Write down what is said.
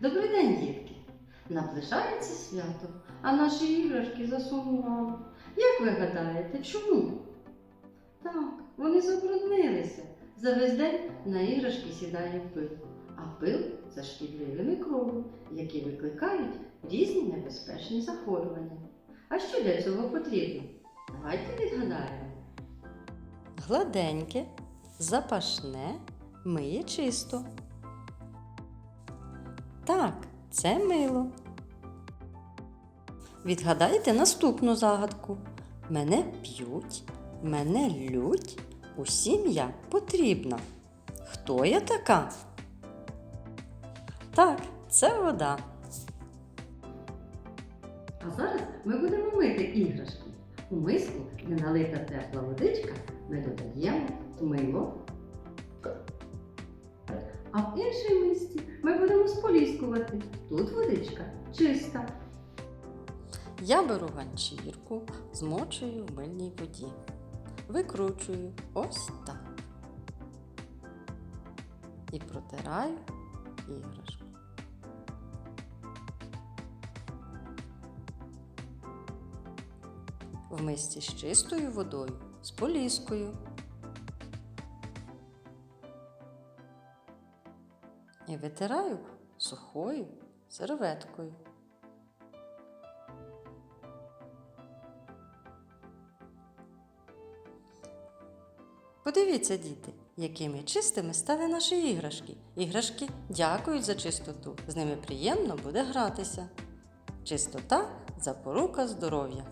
Добрий день, дітки! Наближається свято, а наші іграшки засумували. Як ви гадаєте, чому? Так, вони забруднилися. За весь день на іграшки сідає пил. А пил це шкідливі мікроби, які викликають різні небезпечні захворювання. А що для цього потрібно? Давайте відгадаємо. Гладеньке, запашне, миє чисто. Так, це мило. Відгадайте наступну загадку. Мене п'ють, мене лють, усім я потрібна. Хто я така? Так, це вода. А зараз ми будемо мити іграшки. У миску, де налита тепла водичка, ми додаємо мило. А в іншій мисці ми будемо споліскувати. Тут водичка чиста. Я беру ганчірку, змочую в мильній воді. Викручую ось так. І протираю іграшку. В мисці з чистою водою, з поліскою. І витираю сухою серветкою. Подивіться, діти, якими чистими стали наші іграшки. Іграшки дякують за чистоту. З ними приємно буде гратися. Чистота запорука здоров'я.